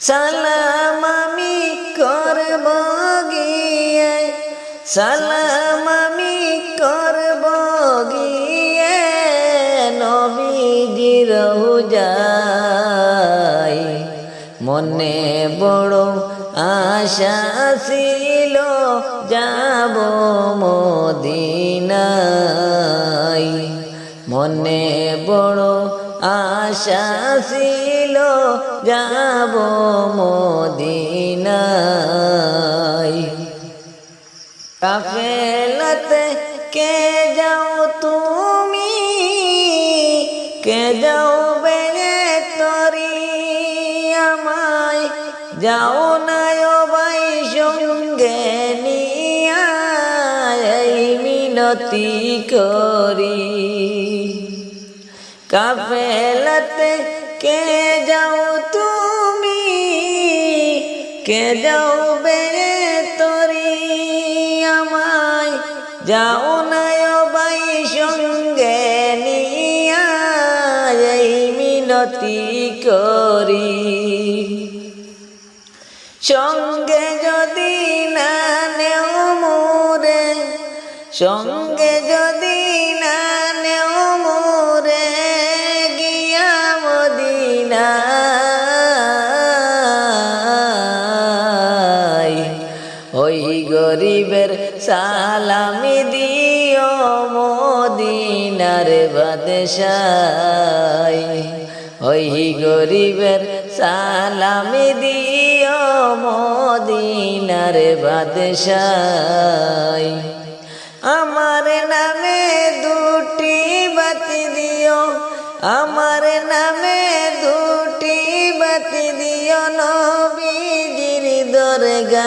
সালাম আমি করব গিয়ে, সালাম আমি করব গিয়ে, নবীজির যাই মনে বড় আশা ছিল, যাব মনে বড় আশা ছিল, যাব মদিনায়। কাফেলাতে কে যাও তুমি? কে যাও বেগে তরি? আমায় যাও মিনতি করি। কাফেলাতে কে যাও তুমি? কে যাও বে তরি আমায় যাও না বাই সঙ্গে নিয়া মিনতি করি। সঙ্গে যদি সঙ্গে যদি না নেও মোরে, গিয়া মদিনায়। ওই গরিবের সালামি দিও মদিনার বাদশাই ওই গরিবের সালামি দিও মদিনার বাদশাই আমার নামে দুটি বাতি দিও। আমার নামে দুটি বাতি দিও নবীজির দরগায়।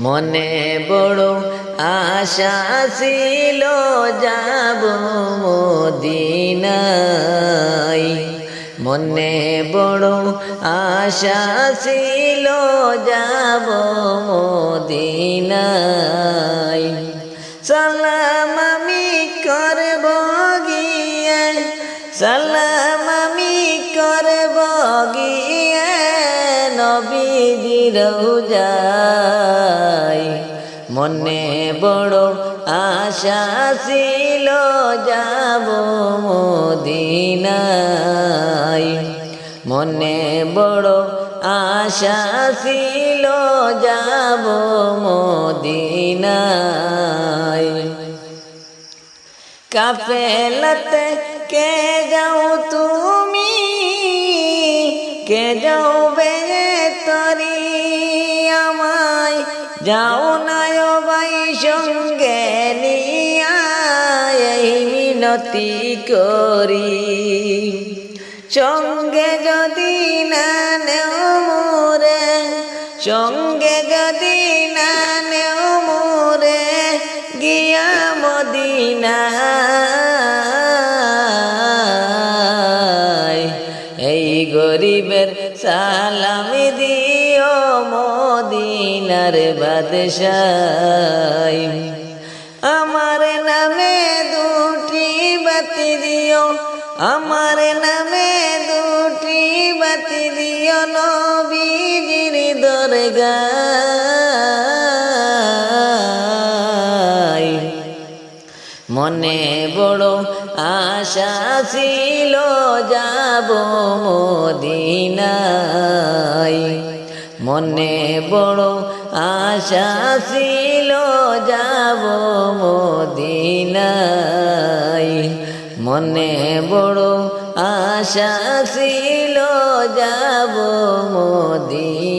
মনে বড় আশা ছিল, যাব মনে বড় আশা ছিল, যাব মদিনায়। সালাম আমি করব গিয়ে, সালাম আমি করব গিয়ে, নবীজির মনে বড় আশা ছিল যাব মদিনায়। মনে বড় আশা ছিল যাব মদিনায়। কাফেলাতে কে যাও তুমি? কে যাও বে যাও না ও ভাই সঙ্গে নিয়া এই মিনতি করি। সঙ্গে যদি না নেও মোরে, সঙ্গে যদি না নেও মোরে, গিয়া মদিনা এই গরিবের সালামি মদিনার বাদশাই। আমার নামে দুটি বাতি দিও, আমার নামে দুটি বাতি দিও নবীজির দরগায়। মনে বড় আশা ছিল যাব মদিনায় মনে বড় আশা ছিল যাব মদিনাই মনে বড় আশা ছিল যাব মদিনায়।